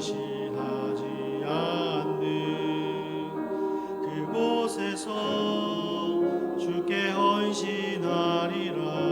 시하지 않는 그곳에서 주께 헌신하리라.